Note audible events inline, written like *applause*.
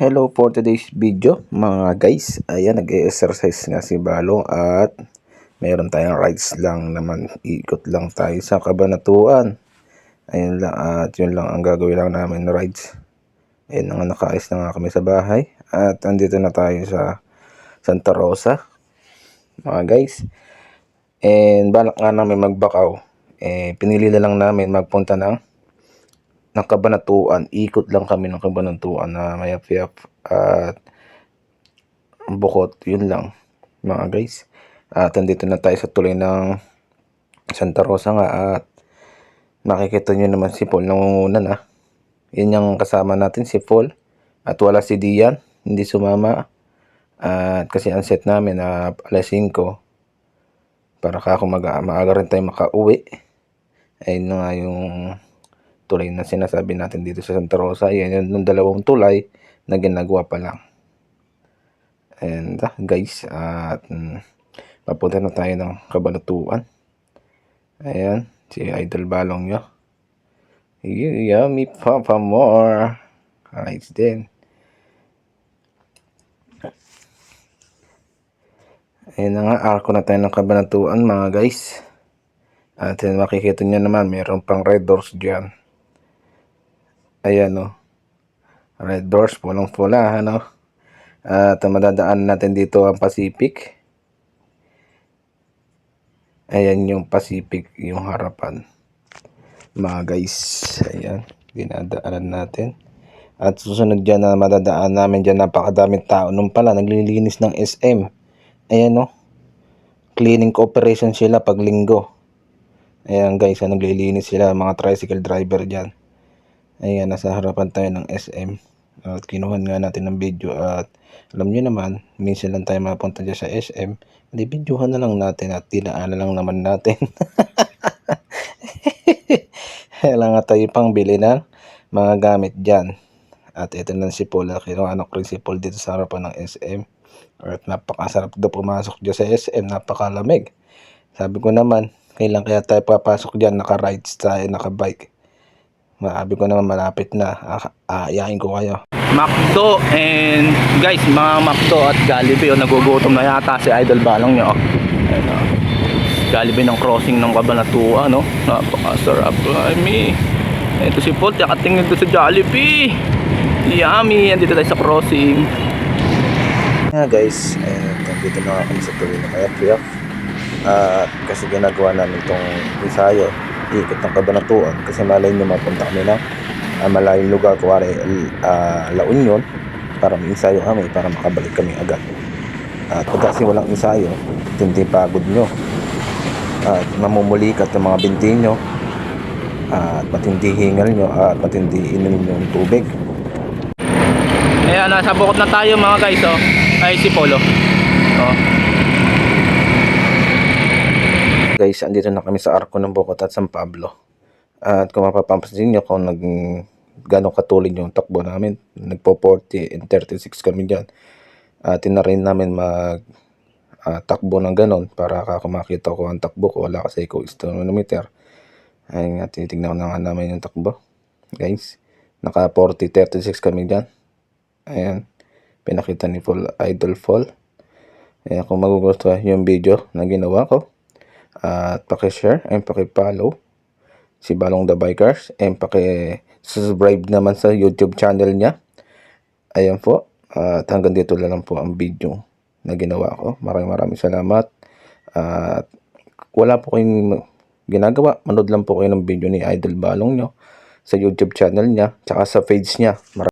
Hello for today's video mga guys. Ayan, nag-exercise nga si Balo at meron tayong rides lang naman. Ikot lang tayo sa kabanatuan. Ayun lang at yun lang ang gagawin lang namin na rides. Ayun nga nakaayos na nga kami sa bahay. At andito na tayo sa Santa Rosa. Mga guys. And balak nga namin magbakaw. Eh, pinili na lang namin magpunta ng ng kabanatuan. Ikot lang kami ng kabanatuan na mayap-yap at bukot. Yun lang mga guys. At andito na tayo sa tuloy ng Santa Rosa nga at makikita nyo naman si Paul nangunguna na. Yun yung kasama natin si Paul. At wala si Dian. Hindi sumama. At kasi ang set namin na alas 5 para ka mag maaga rin tayo makauwi. Ayun na nga yung tulay na sinasabi natin dito sa Santa Rosa. Yan yung dalawang tulay na ginagawa pa lang. And ah, guys, at mm, papunta na tayo ng kabanatuan. Ayan, si Idol Balong nyo. Yummy Papa More. Rights din. Ayan na nga, arko na tayo ng kabanatuan mga guys. At makikita nyo naman, mayroon pang red doors dyan. Ayan o. Red doors, pulang-pula, ano. At madadaan natin dito ang Pacific. Ayan yung Pacific, yung harapan. Mga guys, ayan, dinadaanan natin. At susunod dyan na madadaan namin dyan, napakadaming tao. Nung pala, naglilinis ng SM. Ayan o. Cleaning cooperation sila pag linggo. Ayan guys, ah, naglilinis sila mga tricycle driver dyan. Ayan, nasa harapan tayo ng SM. At kinuhan nga natin ng video at alam nyo naman, minsan lang tayo mapunta dyan sa SM. Hindi, videohan na lang natin at tinaan na lang naman natin. *laughs* Kailangan tayo pang bili ng mga gamit dyan. At ito na si Paul, kinuha ng principal dito sa harapan ng SM. At napakasarap daw pumasok dyan sa SM, napakalamig. Sabi ko naman, kailan kaya tayo papasok dyan, naka-rides tayo, naka-bike. Sabi ko naman malapit na, Ah, aayain ko kayo. Macdo and guys, mga Macdo at Jollibee, oh, nagugutom na yata si Idol Balong niya. Oh. Ayun, oh. Jollibee ng crossing ng Cabanatuan, no? Napakasarap. I mean, ito si Paul, takatingin doon sa Jollibee. Yummy! Andito tayo sa crossing. Yeah guys, eh, nandito na kami sa tuloy ng Kayak at kasi ginagawa namin itong ensayo ikot ng kabanatuan kasi malay nyo mapunta kami ng uh, malayong lugar kuwari uh, La Union para may ensayo kami para makabalik kami agad at pag kasi walang ensayo tindi pagod nyo at mamumulikat ang mga binti nyo at matindi hingal nyo at matindi inumin nyo ng tubig Ayan, nasa bukod na tayo mga guys, oh. Ay, si Polo. Oh. Guys, andito na kami sa arko ng Bukot at San Pablo. At kung mapapansin nyo kung nag gano'ng katulid yung takbo namin, nagpo 40 and 36 kami dyan. At uh, rin namin mag uh, takbo ng ganon para kung makita ko ang takbo ko, wala kasi ko kilometer. Ay nga, tinitignan ko na nga namin yung takbo. Guys, naka 40, 36 kami dyan. Ayan. Pinakita ni Full Idol Fall. Ayan, kung magugustuhan yung video na ginawa ko. At pakishare and pakipollow si Balong the Bikers. And pakisubscribe naman sa YouTube channel niya. Ayan po. At hanggang dito lang po ang video na ginawa ko. Maraming maraming salamat. At wala po kayong ginagawa. Manood lang po kayo ng video ni Idol Balong nyo sa YouTube channel niya. Tsaka sa page niya. Maraming